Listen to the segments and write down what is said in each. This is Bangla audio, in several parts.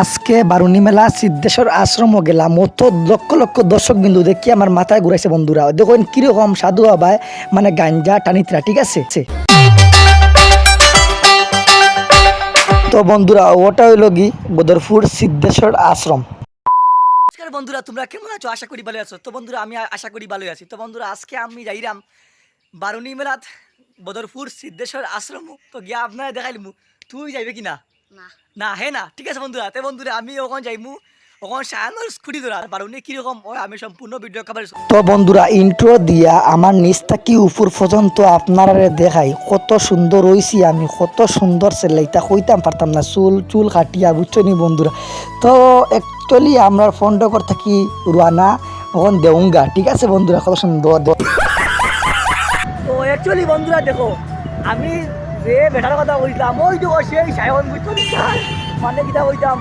আজকে বারুণী মেলা, সিদ্ধেশ্বর আশ্রম গেলাম। অত লক্ষ লক্ষ দর্শক বিন্দু দেখি আমার মাথায় ঘুরাইছে বন্ধুরা। দেখুন কীরকম সাধু বাবায় মানে গাঞ্জা, টানিতরা, ঠিক আছে? তো বন্ধুরা, ওটা হইল কি? বদরপুর সিদ্ধেশ্বর আশ্রম। নমস্কার বন্ধুরা, তোমরা কেমন আছো? আশা করি ভালো আছো। তো বন্ধুরা, আমি আশা করি ভালো আছি। তো বন্ধুরা, আজকে আমি যাইরাম বারুণী মেলাত বদরপুর সিদ্ধেশ্বর আশ্রম। তো গিয়া আপনারা দেখাইলিমু, তুই যাইবে কি না। হে না ঠিক আছে বন্ধুরা তে বন্ধুরা আমি ওখানে যাইমু। ওখানে স্কুটি ধরা বারুনি কীরকম আমি সম্পূর্ণ ভিডিও কভার তো বন্ধুরা ইন্ট্রো দিয়া আমার নিচ থাকি উপর পর্যন্ত আপনারা দেখাই কত সুন্দর হইছি আমি কত সুন্দর সেলাইতা কইতাম পারতাম না চুল চুল কাটিয়া বুঝছ নি বন্ধুরা? তো অ্যাকচুয়ালি আমরা ফোন ডকর থাকি রুয়ানা ওখান দেউঙ্গা ঠিক আছে বন্ধুরা? কত সুন্দর তো অ্যাকচুয়ালি বন্ধুরা দেখো আমি যে বেটার কথা বলতাম ওই তো সেই সায়ন বুঝছ? মানে কিটা বলতাম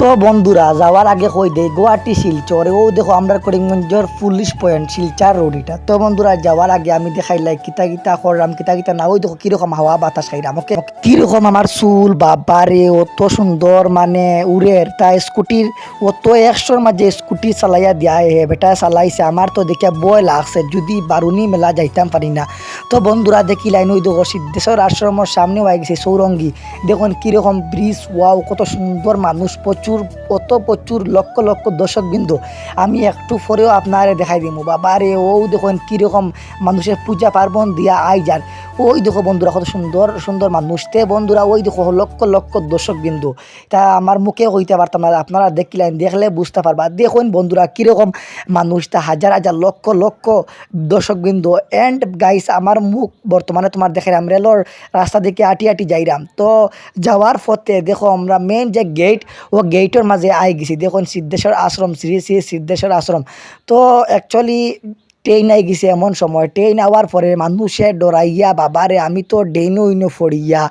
তো বন্ধুরা, যাওয়ার আগে কই দে, গুয়াহাটি শিলচরে। ও দেখো, আমরা করিমগঞ্জের পুলিশ পয়েন্ট, শিলচার রোড এটা। তো বন্ধুরা, যাওয়ার আগে আমি দেখাইলাই কিতা কিতা করলাম, কিতা কিতা না, ওই দেখো, কীরকম হাওয়া, বাতাস খাইলাম ওকে কীরকম আমার চুল বাবারে অত সুন্দর মানে উড়ের। তা স্কুটির, অত একশোর মাঝে স্কুটি চালাইয়া দিয়া হে, বেটা, চালাইছে। আমার তো দেখিয়া বয় লাগছে, যদি বারুনি মেলা যাইতাম পারি না। তো বন্ধুরা দেখিলাই ওই দেখো, সিদ্ধেশ্বর আশ্রমের সামনে হয়ে গেছে সৌরঙ্গী দেখুন, কীরকম ব্রিজ ওয়াও কত সুন্দর মানুষ, প্রচুর, কত প্রচুর, লক্ষ লক্ষ দর্শক বিন্দু। আমি একটু পরেও আপনারে দেখাই দিব বাবা রে, ও দেখুন কীরকম মানুষের পূজা পার্বণ দিয়া আই যার। ওই দেখো বন্ধুরা, কত সুন্দর সুন্দর মানুষ। তে বন্ধুরা, ওই দেখো লক্ষ লক্ষ দর্শক বিন্দু। তা আমার মুখে হইতে পারতাম না, আপনারা দেখিলেন, দেখলে বুঝতে পারবা। দেখুন বন্ধুরা, কীরকম মানুষ, তা হাজার হাজার, লক্ষ লক্ষ দর্শক বিন্দু। এন্ড গাইস আমার মুখ বর্তমানে তোমার দেখাইলাম, রেলর রাস্তা দিকে আটি আটি যাইরাম। তো যাওয়ার পথে দেখো আমরা মেন যে গেট ও গেটের মাঝে আই গেছি। দেখুন সিদ্ধেশ্বর আশ্রম শ্রী শ্রী সিদ্ধেশ্বর আশ্রম তো অ্যাকচুয়ালি ট্রেন আই গেছে এমন সময়। ট্রেন আওয়ার পরে মানুষে ডরাইয়া বাবারে আমি তো ডেইনো ইনো ফড়িয়া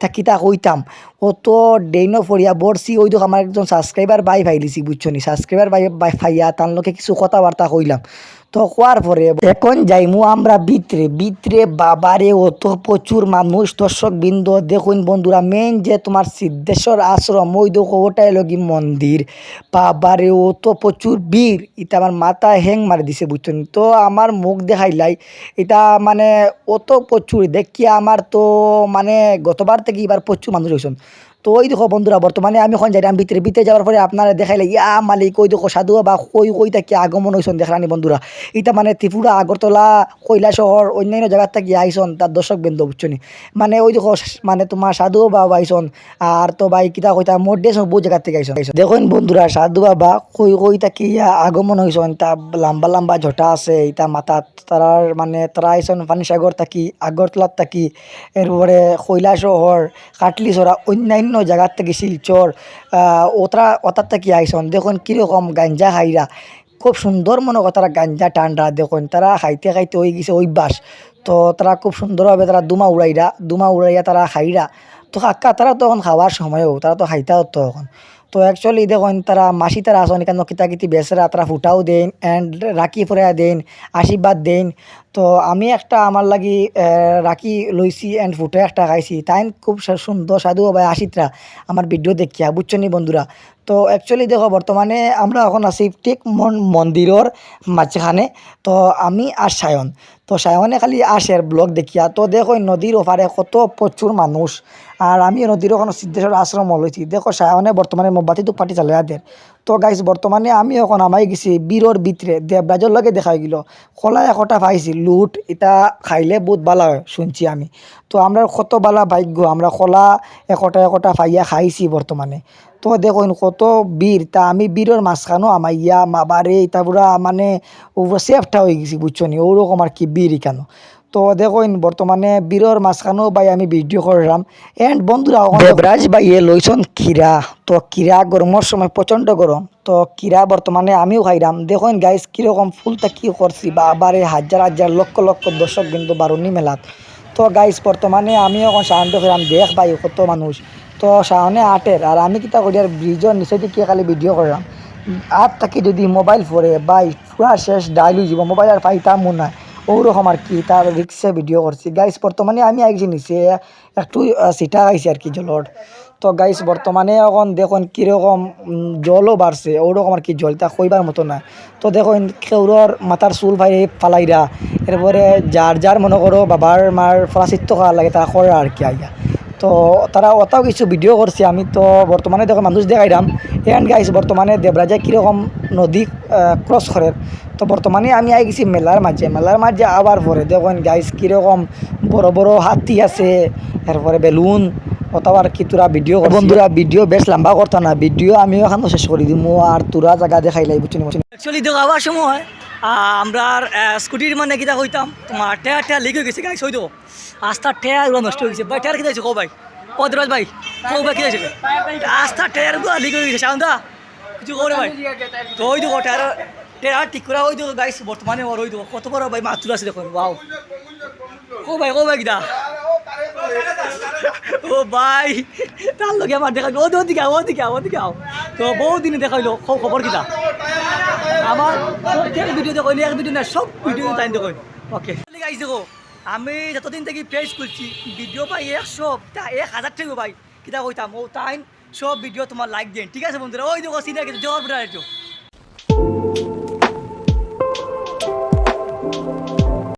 তা কইতাম ও তো ডেইনো ফড়িয়া বরছি ওই দেখো আমার একজন সাবস্ক্রাইবার বাই ফাইলিছি বুঝছ নি? সাবস্ক্রাইবার বাই বাই ফাইয়া তার লোকে কিছু কথাবার্তা কইলাম তো হওয়ার পরে এখন যাইমু আমরা ভিতরে। ভিতরে বাবারে অত প্রচুর মানুষ দর্শক বৃন্দ দেখুন বন্ধুরা মেন যে তোমার সিদ্ধেশ্বর আশ্রম, ওই দেখো, ওটাই লগি মন্দির। বাবারে অত প্রচুর বীর এটা আমার মাথা হ্যাং মারি দিছে, বুঝছেন? তো আমার মুখ দেখাইলাই এটা মানে অত প্রচুর, দেখিয়া আমার তো মানে গতবার থেকে এবার প্রচুর মানুষ হয়েছেন তো ওই দেখো বন্ধুরা, বর্তমানে আমি এখন যাইলাম ভিতরে ভিতরে যাওয়ার পরে আপনারা দেখাইলে, ইয়া মালিক ওই দেখো সাধু বা কই কই থাকি আগমন হয়েছেন দেখলানি বন্ধুরা। এটা মানে ত্রিপুরা, আগরতলা কৈলাসহর অন্যান্য জায়গার থেকে আইসন তার দর্শক বিন্দু বুঝছনি মানে ওই দেখো মানে তোমার সাধু বাবা আইসন, আর তো ভাই কিতা কইতা মোট বহু জায়গার থেকে আইসন। দেখুন বন্ধুরা, সাধু বাবা কই কই থাকি আগমন হয়েছেন তা লম্বা লম্বা ঝটা আছে এটা মাথা তারার মানে তারা আইসন পানিসাগর থাকি আগরতলার থাকি এরপরে কৈলাসহর কাটলিছড়া, অন্যান্য জায়গার থেকে শিলচর ওতরা, ওতার থেকে আইসন, দেখুন কীরকম গাঞ্জা হাইরা। খুব সুন্দর মনে করো তারা গাঞ্জা টান্ডা দেখুন তারা খাইতে খাইতে হয়ে গেছে অভ্যাস। তো তারা খুব সুন্দরভাবে তারা দুমা উড়াইরা, দুমা উড়াইয়া তারা খাইরা। তো কাকা তারা তখন খাওয়ার সময়ও, তারা তো খাইতাও তো তখন। তো অ্যাকচুয়ালি দেখুন, তারা মাসি তারা আসন এখানে কিতা কিতি বেসরা, তারা ফুটাও দেন অ্যান্ড রাখি ফুরাইয়া দেন, আশীর্বাদ দেন। তো আমি একটা আমার লাগি রাখি লইছি অ্যান্ড ফুটে একটা খাইছি। তাই খুব সুন্দর সাধু ভাই আশিতরা, আমার ভিডিও দেখিয়া, বুঝছ নি বন্ধুরা? তো অ্যাকচুয়ালি দেখো, বর্তমানে আমরা এখন আছি ঠিক মন, মন্দিরের মাঝখানে। তো আমি আর সায়ন। তো সায়নে খালি আসের ব্লগ দেখিয়া, তো দেখো নদীর ওপারে কত প্রচুর মানুষ। আর আমি নদীর ওখানে সিদ্ধেশ্বর আশ্রম লইছি দেখো সায়নে বর্তমানে মোমবাতি তো পাটি চালিয়ে দেন তো গাইস বর্তমানে আমি এখন আমাই গেছি বীরর ভিতরে দেবরাজের লগে দেখা গেল। খোলা একটা পাইছি, লুট এটা খাইলে বহুত বালা হয়, শুনছি আমি। তো আমরা কত বালা ভাগ্য আমরা খোলা একটা একটা পাইয়া খাইছি বর্তমানে তো দেখুন কত বীর তা আমি বীরের মাঝখানো আমার ইয়া মাবারে পুরা মানে সেফটা হয়ে গেছি বুঝছ নি? ওরকম আর কি বীর কেন তো দেখুন বর্তমানে বীরের মাঝখানেও ভাই আমি ভিডিও করলাম এন্ড বন্ধুরা দেবরাজ ভাই এ লইছন খিরা তো কিরা গরমের সময় প্রচণ্ড গরম তো কিরা বর্তমানে আমিও খাইলাম দেখুন গাইস কীরকম ফুলটা কি করছি বা আবার হাজার হাজার লক্ষ লক্ষ দর্শক কিন্তু বারুনি মেলাত। তো গাইস বর্তমানে আমি এখন সাহায্য করলাম দেখ ভাই কত মানুষ তো সাহনে আটের আর আমি কিতা করি আর ব্রিজের নিচে দিকে খালি ভিডিও করলাম আর তাকে যদি মোবাইল পরে বাই পুরা শেষ ডাইল হয়ে যাব। মোবাইল আর পাইতাম মনে হয় ওরকম আর কি, তার রিক্সে ভিডিও করছি। গাইস বর্তমানে আমি আইছি নিচে, একটু সিটা আইছি আর কি জলট তো গাইস বর্তমানে এখন দেখুন কীরকম জলও বাড়ছে ওরকম আর কি জল জলটা কইবার মতো না তো দেখুন কেউরর মাথার চুল ভাই ফালাইরা এরপরে যার যার মনে করো বাবার মার ফরাচিত্য খাওয়া লাগে তারা করে আর কি আইয়া। তো তারা অতাও কিছু ভিডিও করছে। আমি তো বর্তমানে দেখো মানুষ দেখাই দেখাইলাম এন্ড গাইস বর্তমানে দেবরাজা কীরকম নদী ক্রস করে তো বর্তমানে আমি আই গেছি মেলার মাঝে। মেলার মাঝে আবার পরে দেখুন গাইস কীরকম বড় বড় হাতি আছে। এরপরে বেলুন। অথবা আর কি তোরা ভিডিও বন্ধুরা ভিডিও বেশ লম্বা করতো না। ভিডিও আমিও এখন শেষ করে দিমু। আর তোরা জায়গা দেখাই বুঝছি অ্যাকচুয়ালি দেখো আবার সময়। আমরা স্কুটির মানে কিতা কইতাম? তোমার টেয়া টেয়া লিখে গেছে গাইস হইতো আস্তার টেয়া গুলো নষ্ট হয়ে গেছে। ভাই টেয়ার কিতা কো ভাই? পদরাজ ভাই কো ভাই কিতা আস্তার টেয়ারগুলো লিখে গেছে সাউন্দা কিছু করে ভাই? তো ওই দেখো টেয়ার টেয়ার ঠিক করা ওই দেখো গাইস, বর্তমানে ওর ওই দেখো কত বড় ভাই মাতুর আছে দেখুন ওয়াও কো ভাই কো ভাই কিতা ও ভাই, তার লগে আমার দেখাইলো ও দিকে আও, ওদিকে আও ওদিকে আও। তো বহু দিনে দেখাইলো খব খবর কিতা আমার প্রত্যেক ভিডিওতে দেখো এক ভিডিও না সব ভিডিও টাইম দেখো। ওকে গাইজ দেখো আমি যতদিন থেকে পেজ খুলছি ভিডিও পাই একশো এক হাজার থেকে ভাই। কিতা কইতাম ও টাইম সব ভিডিও তোমার লাইক দেন ঠিক আছে বন্ধুরা ওই দেখো সিনিয়র কিন্তু জবাব বিটা